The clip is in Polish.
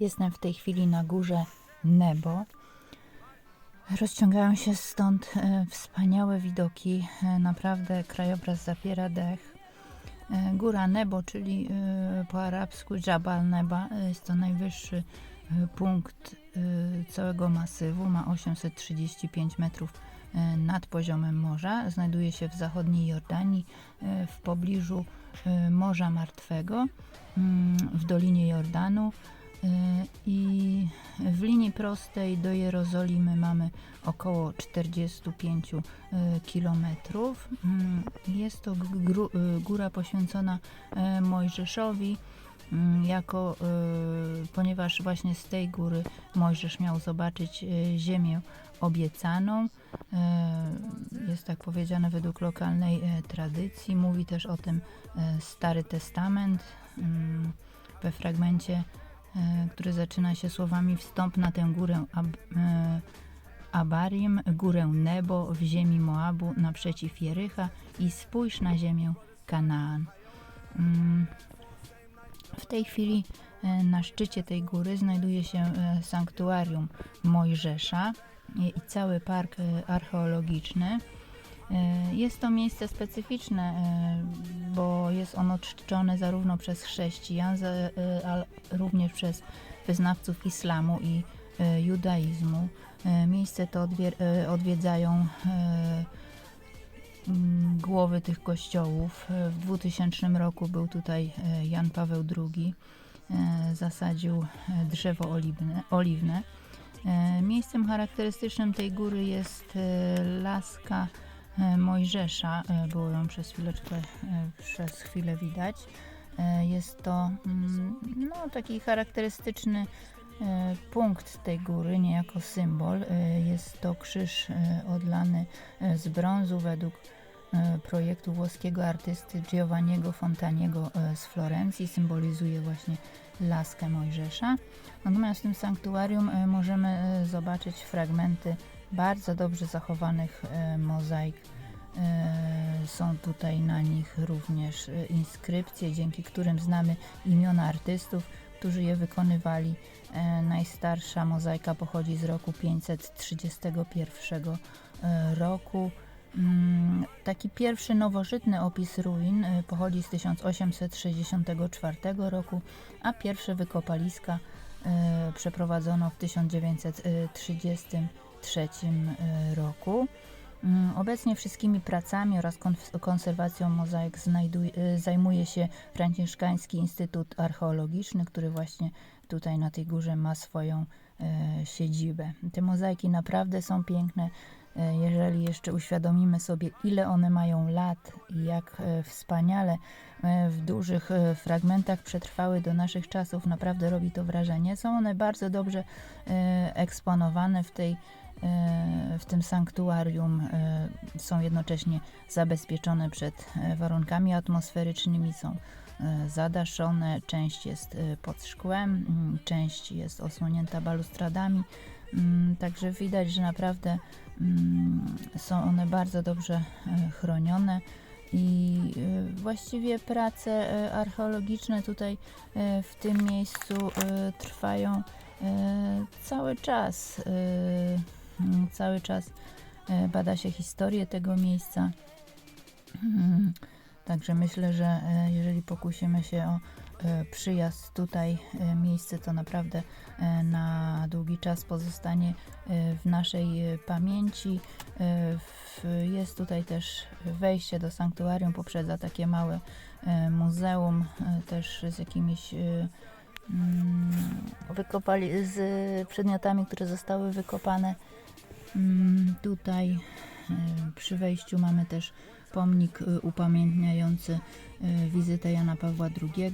Jestem w tej chwili na górze Nebo. Rozciągają się stąd e, wspaniałe widoki. E, naprawdę krajobraz zapiera dech. E, Góra Nebo, czyli po arabsku Jabal Neba, jest to najwyższy punkt całego masywu. Ma 835 metrów nad poziomem morza. Znajduje się w zachodniej Jordanii, w pobliżu Morza Martwego, mm, w Dolinie Jordanu. E, I w linii prostej do Jerozolimy mamy około 45 e, kilometrów. Mm, Jest to e, góra poświęcona Mojżeszowi, mm, jako, ponieważ właśnie z tej góry Mojżesz miał zobaczyć ziemię obiecaną. Jest tak powiedziane według lokalnej tradycji. Mówi też o tym Stary Testament mm, we fragmencie, który zaczyna się słowami wstąp na tę górę Ab, e, Abarim, górę Nebo w ziemi Moabu naprzeciw Jericha i spójrz na ziemię Kanaan. Mm, W tej chwili e, na szczycie tej góry znajduje się e, sanktuarium Mojżesza i cały park e, archeologiczny. E, Jest to miejsce specyficzne, e, bo jest ono czczone zarówno przez chrześcijan, e, ale również przez wyznawców islamu i judaizmu. Miejsce to odwiedzają głowy tych kościołów. W 2000 roku był tutaj Jan Paweł II. Zasadził drzewo oliwne. oliwne. Miejscem charakterystycznym tej góry jest laska Mojżesza. E, Było ją przez chwileczkę, e, przez chwilę widać. E, Jest to mm, no, taki charakterystyczny e, punkt tej góry, niejako symbol. E, Jest to krzyż e, odlany e, z brązu według e, projektu włoskiego artysty Giovanniego Fontaniego e, z Florencji. Symbolizuje właśnie laskę Mojżesza. Natomiast w tym sanktuarium e, możemy e, zobaczyć fragmenty bardzo dobrze zachowanych e, mozaik. E, Są tutaj na nich również e, inskrypcje, dzięki którym znamy imiona artystów, którzy je wykonywali. Najstarsza mozaika pochodzi z roku 531 e, roku. Mm, Taki pierwszy nowożytny opis ruin pochodzi z 1864 roku, a pierwsze wykopaliska przeprowadzono w 1933 e, roku. Mm, Obecnie wszystkimi pracami oraz konserwacją mozaik e, zajmuje się Franciszkański Instytut Archeologiczny, który właśnie tutaj na tej górze ma swoją e, siedzibę. Te mozaiki naprawdę są piękne. E, Jeżeli jeszcze uświadomimy sobie, ile one mają lat i jak wspaniale w dużych fragmentach przetrwały do naszych czasów, naprawdę robi to wrażenie. Są one bardzo dobrze eksponowane w tej w tym sanktuarium e, są jednocześnie zabezpieczone przed e, warunkami atmosferycznymi, są e, zadaszone, część jest pod szkłem, mm, część jest osłonięta balustradami, Mm, także widać, że naprawdę mm, są one bardzo dobrze chronione i właściwie prace archeologiczne tutaj w tym miejscu trwają cały czas. Mm, Cały czas e, bada się historię tego miejsca. Mm, Także myślę, że e, jeżeli pokusimy się o e, przyjazd tutaj, miejsce to naprawdę na długi czas pozostanie w naszej pamięci. Jest tutaj też wejście do sanktuarium, poprzedza takie małe muzeum, też z jakimiś wykopali z przedmiotami, które zostały wykopane Mm, Tutaj e, przy wejściu mamy też pomnik e, upamiętniający e, wizytę Jana Pawła II.